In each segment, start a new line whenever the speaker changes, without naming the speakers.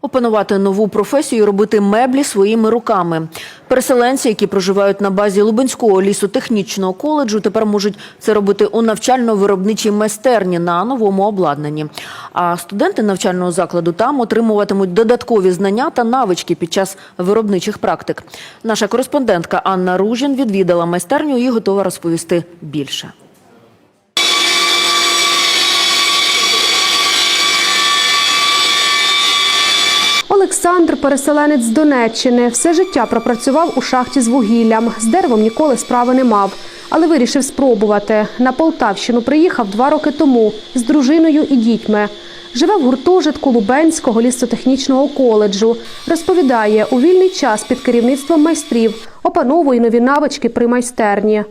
Опанувати нову професію, робити меблі своїми руками. Переселенці, які проживають на базі Лубенського лісотехнічного коледжу, тепер можуть це робити у навчально-виробничій майстерні на новому обладнанні. А студенти навчального закладу там отримуватимуть додаткові знання та навички під час виробничих практик. Наша кореспондентка Анна Ружін відвідала майстерню і готова розповісти більше.
Олександр, переселенець з Донеччини, все життя пропрацював у шахті з вугіллям. З деревом ніколи справи не мав, але вирішив спробувати. На Полтавщину приїхав два роки тому з дружиною і дітьми. Живе в гуртожитку Лубенського лісотехнічного коледжу. Розповідає, у вільний час під керівництвом майстрів опановує нові навички при майстерні.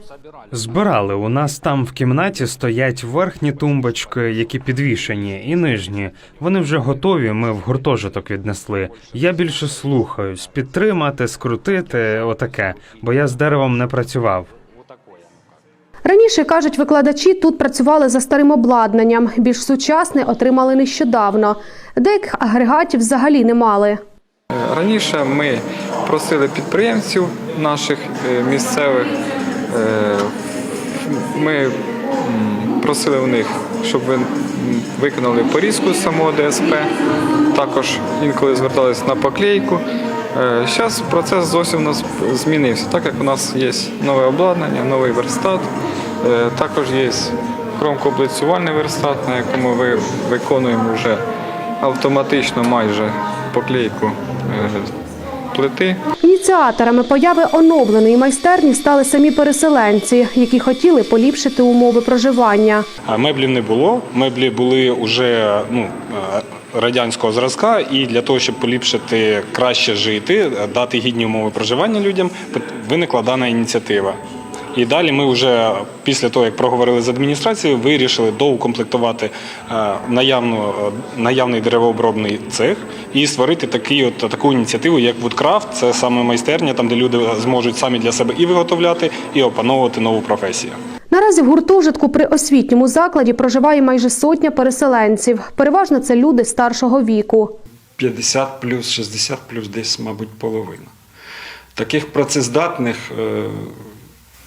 Збирали. У нас там в кімнаті стоять верхні тумбочки, які підвішені, і нижні. Вони вже готові. Ми в гуртожиток віднесли. Я більше слухаюсь, підтримати, скрутити, отаке, бо я з деревом не працював.
Раніше, кажуть викладачі, тут працювали за старим обладнанням. Більш сучасне отримали нещодавно. Деяких агрегатів взагалі не мали.
Раніше ми просили підприємців наших е, місцевих, е, ми просили у них, щоб ви- виконали порізку самого ДСП, також інколи зверталися на поклейку. Зараз процес зовсім у нас змінився, так як у нас є нове обладнання, новий верстат, е, також є кромкооблицювальний верстат, на якому ми виконуємо вже автоматично майже поклейку е, плити.
Ініціаторами появи оновленої майстерні стали самі переселенці, які хотіли поліпшити умови проживання.
А меблів не було. Меблі були вже ну, е, радянського зразка, і для того, щоб поліпшити краще жити, дати гідні умови проживання людям, виникла дана ініціатива. І далі ми вже після того, як проговорили з адміністрацією, вирішили доукомплектувати е, наявну, е, наявний деревообробний цех і створити такий, от, таку ініціативу, як Woodcraft. Це саме майстерня, там де люди зможуть самі для себе і виготовляти, і опановувати нову професію.
Наразі в гуртожитку при освітньому закладі проживає майже сотня переселенців. Переважно це люди старшого віку.
50 плюс, 60 плюс, десь, мабуть, половина. Таких працездатних, е,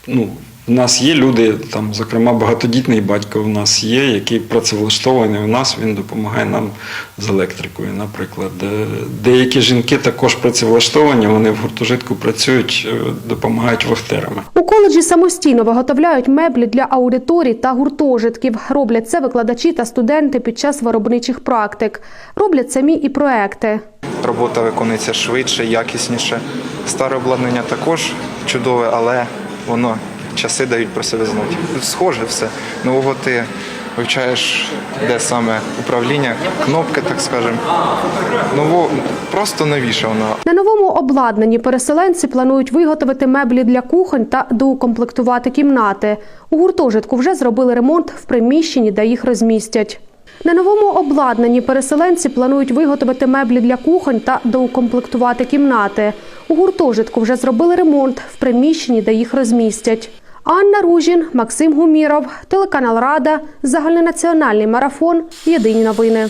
ну, в нас є люди, там, зокрема, багатодітний батько в нас є, який працевлаштований у нас, він допомагає нам з електрикою, наприклад. Деякі жінки також працевлаштовані, вони в гуртожитку працюють, е, допомагають вахтерами.
У коледжі самостійно виготовляють меблі для аудиторій та гуртожитків. Роблять це викладачі та студенти під час виробничих практик. Роблять самі і проекти.
робота виконується швидше, якісніше. Старе обладнання також чудове, але воно часи дають про себе знати. Схоже все. Нового ти вивчаєш, де саме управління, кнопки, так скажемо. Ново, просто новіше воно.
На новому обладнанні переселенці планують виготовити меблі для кухонь та доукомплектувати кімнати. У гуртожитку вже зробили ремонт в приміщенні, де їх розмістять. На новому обладнанні переселенці планують виготовити меблі для кухонь та доукомплектувати кімнати. У гуртожитку вже зробили ремонт в приміщенні, де їх розмістять. Анна Ружін, Максим Гуміров, телеканал Рада, загальнонаціональний марафон. Єдині новини.